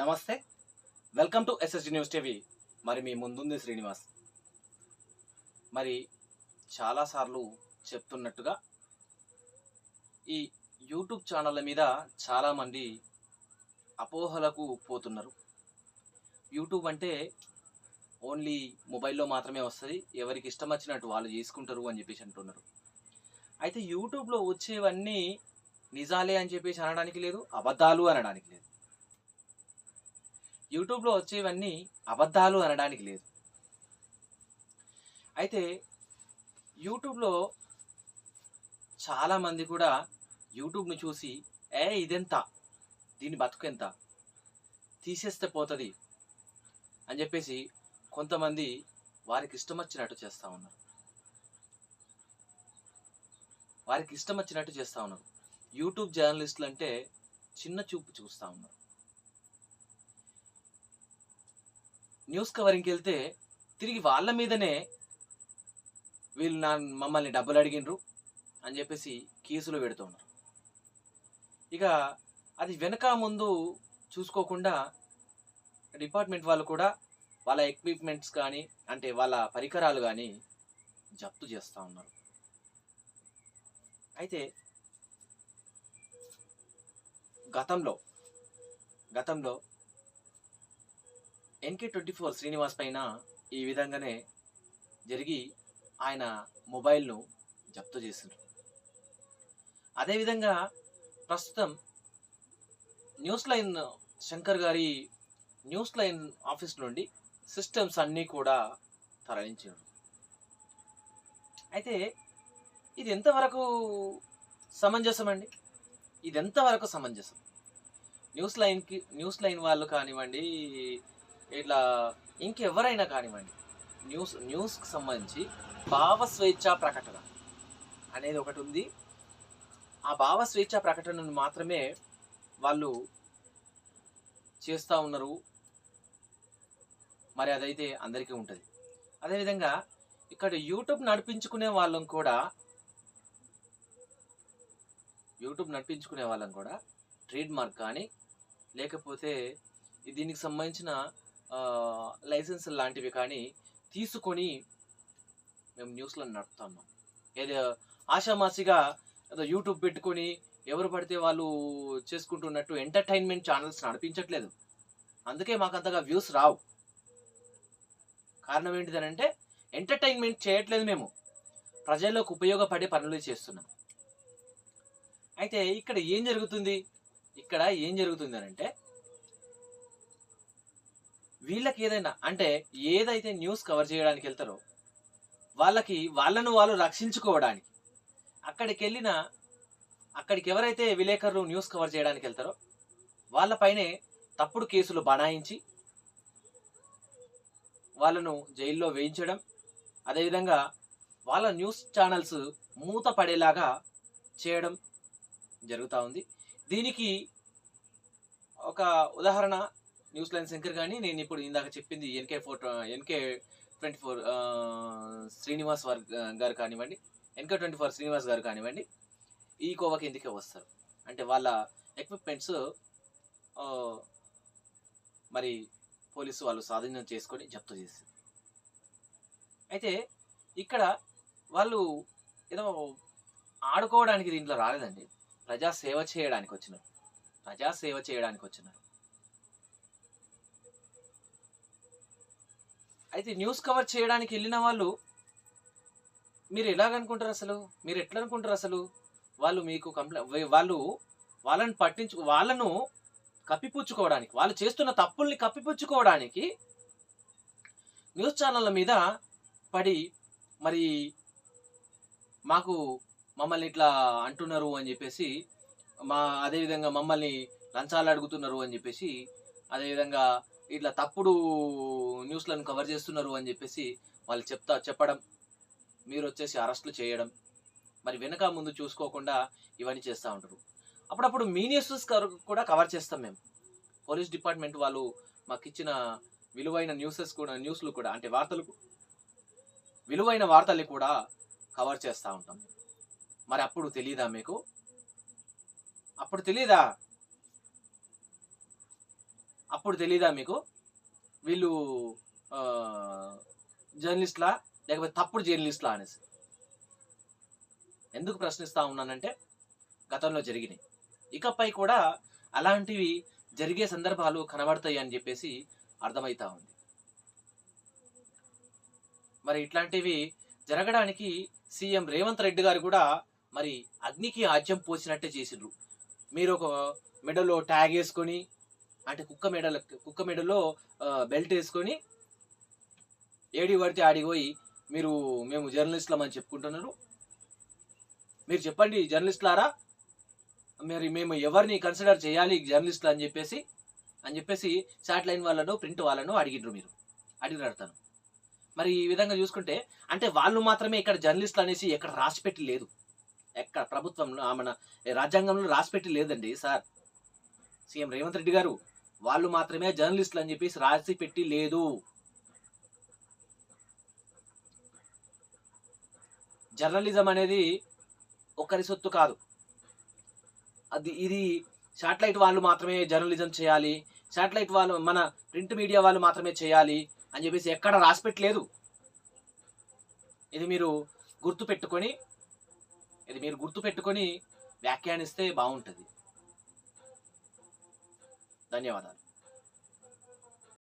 నమస్తే. Welcome to SSD news TV మరి మీ ముందుంది శ్రీనివాస్. మరి చాలాసార్లు చెప్తున్నట్టుగా ఈ యూట్యూబ్ ఛానళ్ళ మీద చాలామంది అపోహలకు పోతున్నారు. యూట్యూబ్ అంటే ఓన్లీ మొబైల్లో మాత్రమే వస్తుంది. ఎవరికి ఇష్టం వచ్చినట్టు వాళ్ళు చేసుకుంటారు అని చెప్పేసి అంటున్నారు. అయితే యూట్యూబ్లో వచ్చేవన్నీ నిజాలే అని చెప్పేసి అనడానికి లేదు అబద్ధాలు అనడానికి లేదు. యూట్యూబ్లో వచ్చేవన్నీ అబద్ధాలు అనడానికి లేదు. అయితే యూట్యూబ్లో చాలామంది కూడా యూట్యూబ్ను చూసి ఏ ఇదెంత? దీని బతుకెంత? తీసేస్తే పోతుంది. అని చెప్పేసి కొంతమంది వారికి ఇష్టం వచ్చినట్టు చేస్తూ ఉన్నారు. వారికి ఇష్టం వచ్చినట్టు చేస్తూ ఉన్నారు. యూట్యూబ్ జర్నలిస్టులు అంటే చిన్న చూపు చూస్తూ ఉన్నారు. న్యూస్ కవరింగ్కి వెళ్తే తిరిగి వాళ్ళ మీదనే వీళ్ళు నా మమ్మల్ని డబ్బులు అడిగినరు అని చెప్పేసి కేసులు పెడుతున్నారు ఇక అది వెనక ముందు చూసుకోకుండా డిపార్ట్మెంట్ వాళ్ళు కూడా వాళ్ళ ఎక్విప్మెంట్స్ కానీ అంటే వాళ్ళ పరికరాలు కానీ జప్తు చేస్తూ ఉన్నారు. అయితే గతంలో గతంలో ఎన్కే ట్వంటీ ఫోర్ శ్రీనివాస్ పైన ఈ విధంగానే జరిగి ఆయన మొబైల్ను జప్తు చేసిండ్రు. అదేవిధంగా ప్రస్తుతం న్యూస్ లైన్ శంకర్ గారి న్యూస్ లైన్ ఆఫీస్ నుండి సిస్టమ్స్ అన్నీ కూడా తరలించారు. అయితే ఇది ఎంతవరకు సమంజసం అండి? ఇది ఎంతవరకు సమంజసం? న్యూస్ లైన్కి న్యూస్ లైన్ వాళ్ళు కానివ్వండి ఇట్లా ఇంకెవరైనా కానివ్వండి న్యూస్ న్యూస్కి సంబంధించి భావ స్వేచ్ఛా ప్రకటన అనేది ఒకటి ఉంది. ఆ భావ స్వేచ్ఛా ప్రకటనను మాత్రమే వాళ్ళు చేస్తూ ఉన్నారు. మరి అదైతే అందరికీ ఉంటుంది. అదేవిధంగా ఇక్కడ యూట్యూబ్ నడిపించుకునే వాళ్ళం కూడా యూట్యూబ్ నడిపించుకునే వాళ్ళం కూడా ట్రేడ్ మార్క్ కానీ లేకపోతే దీనికి సంబంధించిన లైసెన్స్ లాంటివి కానీ తీసుకొని మేము న్యూస్లో నడుపుతున్నాం ఏదో ఆషామాసిగా ఏదో యూట్యూబ్ పెట్టుకొని ఎవరు పడితే వాళ్ళు చేసుకుంటున్నట్టు ఎంటర్టైన్మెంట్ ఛానల్స్ నడిపించట్లేదు. అందుకే మాకు అంతగా వ్యూస్ రావు. కారణం ఏంటిదనంటే ఎంటర్టైన్మెంట్ చేయట్లేదు మేము. ప్రజలకు ఉపయోగపడే పనులు చేస్తున్నాం. అయితే ఇక్కడ ఏం జరుగుతుంది? ఇక్కడ ఏం జరుగుతుంది అని అంటే వీళ్ళకి ఏదైనా అంటే ఏదైతే న్యూస్ కవర్ చేయడానికి వెళ్తారో వాళ్ళకి వాళ్ళను వాళ్ళు రక్షించుకోవడానికి అక్కడికి వెళ్ళిన అక్కడికి ఎవరైతే విలేకరులు న్యూస్ కవర్ చేయడానికి వెళ్తారో వాళ్ళపైనే తప్పుడు కేసులు బనాయించి వాళ్ళను జైల్లో వేయించడం అదేవిధంగా వాళ్ళ న్యూస్ ఛానల్స్ మూత పడేలాగా చేయడం జరుగుతూ ఉంది. దీనికి ఒక ఉదాహరణ న్యూస్ లైన్ శంకర్ కానీ నేను ఇప్పుడు ఇందాక చెప్పింది NK four NK twenty four Srinivas వారి గారు కానివ్వండి ఎన్కే ట్వంటీ ఫోర్ శ్రీనివాస్ గారు కానివ్వండి ఈ కోవ కిందికే వస్తారు? అంటే వాళ్ళ ఎక్విప్మెంట్స్ మరి పోలీసు వాళ్ళు స్వాధీనం చేసుకొని జప్తు చేశారు అయితే ఇక్కడ వాళ్ళు ఏదో ఆడుకోవడానికి దీంట్లో రాలేదండి. ప్రజా సేవ చేయడానికి వచ్చినారు ప్రజా సేవ చేయడానికి వచ్చినారు అయితే న్యూస్ కవర్ చేయడానికి వెళ్ళిన వాళ్ళు మీరు ఎలాగనుకుంటారు అసలు? మీరు ఎట్లా అనుకుంటారు అసలు? వాళ్ళు మీకు కంప్లైంట్ వాళ్ళు వాళ్ళని పట్టించు వాళ్ళను కప్పిపుచ్చుకోవడానికి వాళ్ళు చేస్తున్న తప్పుల్ని కప్పిపుచ్చుకోవడానికి న్యూస్ ఛానళ్ళ మీద పడి మరి మాకు మమ్మల్ని ఇట్లా అంటున్నారు అని చెప్పేసి మా అదేవిధంగా మమ్మల్ని లంచాలు అడుగుతున్నారు అని చెప్పేసి అదేవిధంగా ఇట్లా తప్పుడు న్యూస్లను కవర్ చేస్తున్నారు అని చెప్పేసి వాళ్ళు చెప్తా చెప్పడం మీరు వచ్చేసి అరెస్టులు చేయడం మరి వెనక ముందు చూసుకోకుండా ఇవన్నీ చేస్తూ ఉంటారు. అప్పుడప్పుడు మీ న్యూస్ కూడా కవర్ చేస్తాం మేము. పోలీస్ డిపార్ట్మెంట్ వాళ్ళు మాకు ఇచ్చిన విలువైన న్యూసెస్ కూడా న్యూస్లు కూడా అంటే వార్తలు విలువైన వార్తలు కూడా కవర్ చేస్తూ ఉంటాం మరి అప్పుడు తెలియదా మీకు? అప్పుడు తెలియదా అప్పుడు తెలీదా మీకు? వీళ్ళు జర్నలిస్ట్లా లేకపోతే తప్పుడు జర్నలిస్ట్లా అనేసి. ఎందుకు ప్రశ్నిస్తా ఉన్నానంటే గతంలో జరిగినాయి. ఇకపై కూడా అలాంటివి జరిగే సందర్భాలు కనబడతాయి అని చెప్పేసి అర్థమవుతా ఉంది. మరి ఇట్లాంటివి జరగడానికి సీఎం రేవంత్ రెడ్డి గారు కూడా మరి అగ్నికి ఆజ్యం పోసినట్టే చేసిండ్రు మీరు ఒక మెడలో ట్యాగ్ వేసుకొని అంటే కుక్క మెడల కుక్క మెడలో బెల్ట్ వేసుకొని ఏడి పడితే ఆడిపోయి మీరు మేము జర్నలిస్ట్లం అని చెప్పుకుంటున్నారు. మీరు చెప్పండి జర్నలిస్టులారా మరి మేము ఎవరిని కన్సిడర్ చేయాలి జర్నలిస్టులు అని చెప్పేసి? అని చెప్పేసి శాటిలైన్ వాళ్ళను ప్రింట్ వాళ్ళను అడిగిండ్రు మీరు. అడిగిన తను మరి ఈ విధంగా చూసుకుంటే అంటే వాళ్ళు మాత్రమే ఇక్కడ జర్నలిస్టులు అనేసి ఎక్కడ రాసిపెట్టి లేదు. ఎక్కడ ప్రభుత్వంలో ఆ మన రాజ్యాంగంలో రాసిపెట్టి లేదండి సార్. సీఎం రేవంత్ రెడ్డి గారు వాళ్ళు మాత్రమే జర్నలిస్టులు అని చెప్పేసి రాసి పెట్టి లేదు. జర్నలిజం అనేది ఒకరి సొత్తు కాదు. అది ఇది శాటిలైట్ వాళ్ళు మాత్రమే జర్నలిజం చేయాలి. శాటిలైట్ వాళ్ళు మన ప్రింట్ మీడియా వాళ్ళు మాత్రమే చేయాలి అని చెప్పేసి ఎక్కడ రాసిపెట్టలేదు ఇది మీరు గుర్తు పెట్టుకొని ఇది మీరు గుర్తు పెట్టుకొని వ్యాఖ్యానిస్తే బాగుంటుంది. ధన్యవాదాలు